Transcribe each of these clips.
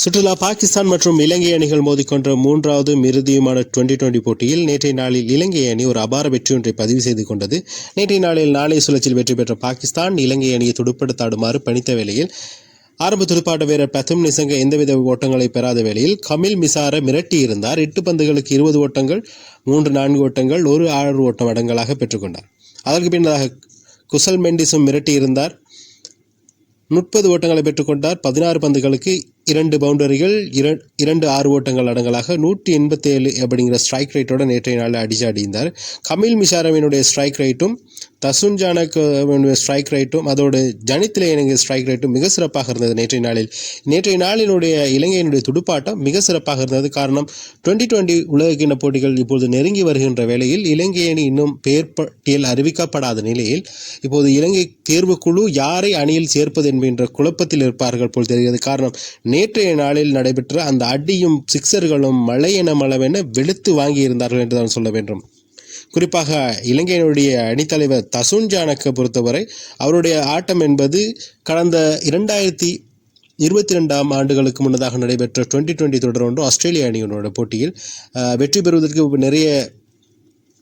சுற்றுலா பாகிஸ்தான் மற்றும் இலங்கை அணிகள் மோதிக்கொண்ட மூன்றாவது இறுதியுமான டுவெண்டி டுவெண்டி போட்டியில் நேற்றைய நாளில் இலங்கை அணி ஒரு அபார வெற்றியொன்றை பதிவு செய்து கொண்டது. நேற்றைய நாளில் நாளை சுழற்சியில் வெற்றி பெற்ற பாகிஸ்தான் இலங்கை அணியை துடுப்படுத்தாடுமாறு பணித்த வேளையில் ஆரம்ப துடுப்பாட்ட வீரர் பத்தும் நிசங்க எந்தவித ஓட்டங்களை பெறாத வேளையில் கமில் மிசார மிரட்டி இருந்தார் எட்டு பந்துகளுக்கு இருபது ஓட்டங்கள் மூன்று நான்கு ஓட்டங்கள் ஒரு ஆறு ஓட்டம் அடங்கலாக பெற்றுக்கொண்டார். அதற்கு பின்னதாக குசல் மெண்டிஸும் மிரட்டி இருந்தார் முப்பது ஓட்டங்களை பெற்றுக்கொண்டார். பதினாறு பந்துகளுக்கு இரண்டு பவுண்டரிகள் இரண்டு ஆறு ஓட்டங்கள் அடங்கலாக நூற்றி எண்பத்தி ஏழு அப்படிங்கிற ஸ்ட்ரைக் ரேட்டோட நேற்றைய நாளில் அடிச்சு அடிந்தார். கமில் மிஷாரவினுடைய ஸ்ட்ரைக் ரேட்டும் தசுன் ஜானகனுடைய ஸ்ட்ரைக் ரேட்டும் அதோடு ஜனித்திலே இணங்கிய ஸ்ட்ரைக் ரேட்டும் மிக சிறப்பாக இருந்தது நேற்றைய நாளில். நேற்றைய நாளினுடைய இலங்கையினுடைய துடுப்பாட்டம் மிக சிறப்பாக இருந்தது. காரணம் டுவெண்ட்டி டுவெண்ட்டி உலகக்கிண போட்டிகள் இப்போது நெருங்கி வருகின்ற வேளையில் இலங்கை அணி இன்னும் பெயர் பட்டியல் அறிவிக்கப்படாத நிலையில் இப்போது இலங்கை தேர்வுக்குழு யாரை அணியில் சேர்ப்பது என்கின்ற குழப்பத்தில் இருப்பார்கள் போல் தெரிகிறது. காரணம் நேற்றைய நாளில் நடைபெற்ற அந்த அடியும் சிக்சர்களும் மழையென மளவென வெளுத்து வாங்கியிருந்தார்கள் என்று தான் சொல்ல வேண்டும். குறிப்பாக இலங்கையினுடைய அணித்தலைவர் தசுன் ஜானக்கை பொறுத்தவரை அவருடைய ஆட்டம் என்பது கடந்த இரண்டாயிரத்தி இருபத்தி ரெண்டாம் ஆண்டுகளுக்கு முன்னதாக நடைபெற்ற டுவெண்ட்டி டுவெண்ட்டி தொடர் ஒன்று ஆஸ்திரேலிய அணியினோட போட்டியில் வெற்றி பெறுவதற்கு நிறைய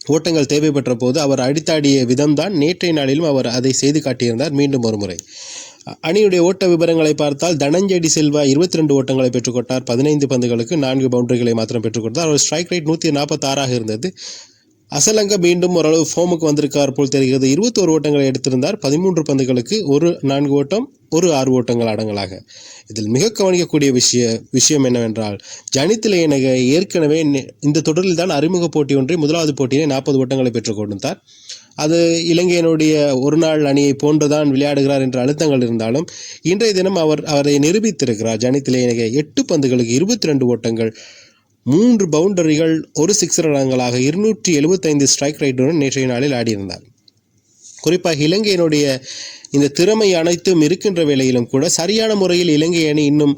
ஓட்டங்கள் தேவைப்பட்ட போது அவர் அடித்தாடிய விதம்தான் நேற்றைய நாளிலும் அவர் அதை செய்து காட்டியிருந்தார். மீண்டும் ஒரு முறை அணியுடைய ஓட்ட விவரங்களை பார்த்தால் தனஞ்செடி செல்வா இருபத்தி ரெண்டு ஓட்டங்களை பெற்றுக்கொண்டார் பதினைந்து பந்துகளுக்கு நான்கு பவுண்டரிகளை மாத்திரம் பெற்றுக்கொண்டார் அவர் ஸ்ட்ரைக் ரேட் நூற்றி நாற்பத்தாறாக இருந்தது. அசலங்க மீண்டும் ஓரளவு ஃபோமுக்கு வந்திருக்கார் போல் தெரிகிறது. இருபத்தோரு ஓட்டங்களை எடுத்திருந்தார். பதிமூன்று பந்துகளுக்கு ஒரு நான்கு ஓட்டம் ஒரு ஆறு ஓட்டங்கள் அடங்கலாக. இதில் மிக கவனிக்கக்கூடிய விஷய விஷயம் என்னவென்றால் ஜனித் லேனக ஏற்கனவே இந்த தொடரில் தான் அறிமுக போட்டி ஒன்றை முதலாவது போட்டியினை நாற்பது ஓட்டங்களை பெற்றுக் கொடுத்தார் அது இலங்கையினுடைய ஒரு நாள் அணியை போன்றுதான் விளையாடுகிறார் என்ற அழுத்தங்கள் இருந்தாலும் இன்றைய தினம் அவர் அவரை நிரூபித்திருக்கிறார். ஜனித்திலே லேனக எட்டு பந்துகளுக்கு இருபத்தி ரெண்டு ஓட்டங்கள் மூன்று பவுண்டரிகள் ஒரு சிக்ஸர் ரன்களாக இருநூற்றி எழுபத்தைந்து ஸ்ட்ரைக் ரேட்டுடன் நேற்றைய நாளில் ஆடியிருந்தார். குறிப்பாக இலங்கையினுடைய இந்த திறமை அனைத்தும் இருக்கின்ற வேளையிலும் கூட சரியான முறையில் இலங்கை அணி இன்னும்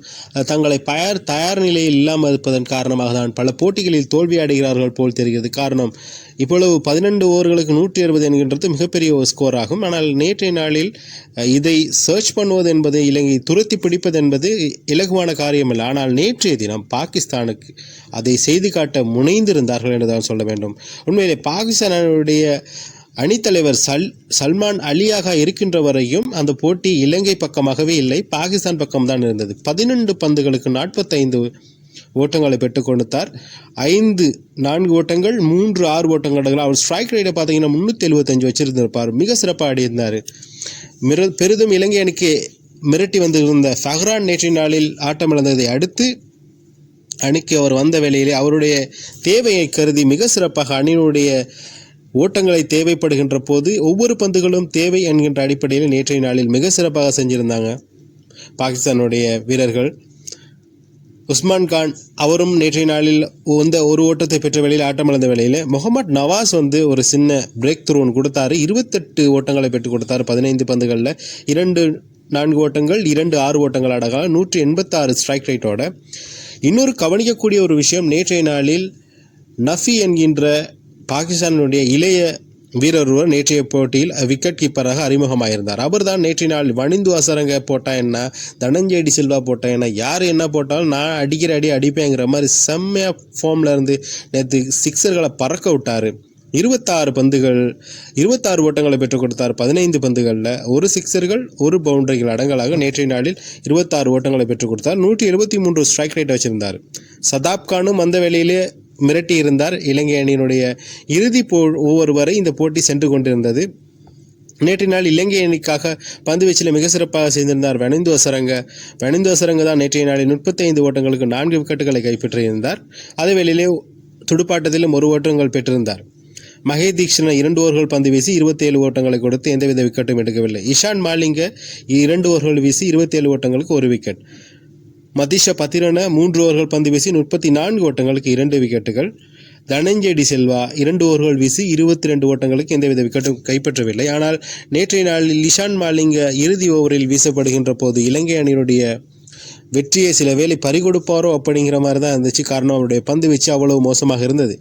தங்களை பயர் தயார் நிலையில் இல்லாமல் இருப்பதன் காரணமாக தான் பல போட்டிகளில் தோல்வி அடைகிறார்கள் போல் தெரிகிறது. காரணம் இப்பொழுது பதினெண்டு ஓவர்களுக்கு நூற்றி அறுபது என்கின்றது மிகப்பெரிய ஒரு ஸ்கோர் ஆகும். ஆனால் நேற்றைய நாளில் இதை சர்ச் பண்ணுவது என்பது இலங்கை துரத்தி பிடிப்பது என்பது இலகுவான காரியமல்ல. ஆனால் நேற்றைய தினம் பாகிஸ்தானுக்கு அதை செய்து காட்ட முனைந்திருந்தார்கள் என்றுதான் சொல்ல வேண்டும். உண்மையிலே பாகிஸ்தானுடைய அணித்தலைவர் சல் சல்மான் அலியாக இருக்கின்ற வரையும் அந்த போட்டி இலங்கை பக்கமாகவே இல்லை பாகிஸ்தான் பக்கம்தான் இருந்தது. பதினெண்டு பந்துகளுக்கு நாற்பத்தைந்து ஓட்டங்களை பெற்றுக் கொடுத்தார். ஐந்து நான்கு ஓட்டங்கள் மூன்று ஆறு ஓட்டங்கள் அவர் ஸ்ட்ரைக் ரேட்டை பார்த்தீங்கன்னா முந்நூற்றி எழுபத்தஞ்சு வச்சிருந்திருப்பார். மிக சிறப்பாக ஆடியிருந்தார். மிர பெரிதும் இலங்கை அணிக்கு மிரட்டி வந்திருந்த ஃபஹ்ரான் நேற்றைய நாளில் ஆட்டமிழந்ததை அடுத்து அணிக்கு அவர் வந்த வேளையிலே அவருடைய தேவையை கருதி மிக சிறப்பாக அணியினுடைய ஓட்டங்களை தேவைப்படுகின்ற போது ஒவ்வொரு பந்துகளும் தேவை என்கின்ற அடிப்படையில் நேற்றைய நாளில் மிக சிறப்பாக செஞ்சிருந்தாங்க. பாகிஸ்தானுடைய வீரர்கள் உஸ்மான் கான் அவரும் நேற்றைய நாளில் வந்த ஒரு ஓட்டத்தை பெற்ற வேளையில் ஆட்டமிழந்த வேளையில் முகமது நவாஸ் வந்து ஒரு சின்ன பிரேக் த்ரூ ஒன்று கொடுத்தாரு. இருபத்தெட்டு ஓட்டங்களை பெற்றுக் கொடுத்தாரு. பதினைந்து பந்துகளில் இரண்டு நான்கு ஓட்டங்கள் இரண்டு ஆறு ஓட்டங்கள் அடகால் நூற்றி எண்பத்தாறு ஸ்ட்ரைக் ரேட்டோட இன்னொரு கவனிக்கக்கூடிய ஒரு விஷயம் நேற்றைய நாளில் நஃபி என்கின்ற பாகிஸ்தானுடைய இளைய வீரர் ஒருவர் நேற்றைய போட்டியில் விக்கெட் கீப்பராக அறிமுகமாயிருந்தார். அவர் தான் நேற்றைய நாள் வணிந்து அசரங்க போட்டா என்ன தனஞ்செடி சில்வா போட்டா என்ன யார் என்ன போட்டாலும் நான் அடிக்கிற அடி அடிப்பேங்கிற மாதிரி செம்மையாக ஃபார்மில் இருந்து நேற்று சிக்ஸர்களை பறக்க விட்டார். இருபத்தாறு பந்துகள் இருபத்தாறு ஓட்டங்களை பெற்றுக் கொடுத்தார். பதினைந்து பந்துகளில் ஒரு சிக்ஸர்கள் ஒரு பவுண்டரிகள் அடங்கலாக நேற்றைய நாளில் இருபத்தாறு ஓட்டங்களை பெற்றுக் கொடுத்தார். நூற்றி எழுபத்தி மூன்று ஸ்ட்ரைக் ரேட் வச்சிருந்தார். சதாப் கானும் அந்த வேலையிலே மிரட்டியிருந்தார் இலங்கை அணியினுடைய இறுதி போ ஓவர் வரை இந்த போட்டி சென்று கொண்டிருந்தது. நேற்று நாள் இலங்கை அணிக்காக பந்து வீச்சில் மிக சிறப்பாக செய்திருந்தார் வனிந்து வசரங்க. வனிந்து வசரங்க தான் நேற்றைய நாளில் முப்பத்தைந்து ஓட்டங்களுக்கு நான்கு விக்கெட்டுகளை கைப்பற்றியிருந்தார். அதே வேளையிலே துடுப்பாட்டத்திலும் ஒரு ஓட்டங்கள் பெற்றிருந்தார். மகே தீக்ஷண இரண்டு ஓவர்கள் பந்து வீசி இருபத்தேழு ஓட்டங்களை கொடுத்து எந்தவித விக்கெட்டும் எடுக்கவில்லை. இஷான் மாலிங்க இரண்டு ஓவர்கள் வீசி இருபத்தேழு ஓட்டங்களுக்கு ஒரு விக்கெட். மதிஷ பத்திரன மூன்று ஓவர்கள் பந்து வீசி முப்பத்தி நான்கு ஓட்டங்களுக்கு இரண்டு விக்கெட்டுகள். தனஞ்செடி செல்வா இரண்டு ஓவர்கள் வீசி இருபத்தி ரெண்டு ஓட்டங்களுக்கு எந்தவித விக்கெட்டும் கைப்பற்றவில்லை. ஆனால் நேற்றைய நாளில் இஷான் மாலிங்க இறுதி ஓவரில் வீசப்படுகின்ற போது இலங்கை அணியினுடைய வெற்றியை சில வேளை பறிகொடுப்பாரோ அப்படிங்கிற மாதிரி தான் இருந்துச்சு. காரணம் அவருடைய பந்து வீச்சு அவ்வளவு மோசமாக இருந்தது.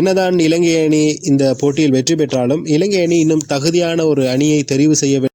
என்னதான் இலங்கை அணி இந்த போட்டியில் வெற்றி பெற்றாலும் இலங்கை அணி இன்னும் தகுதியான ஒரு அணியை தெரிவு செய்ய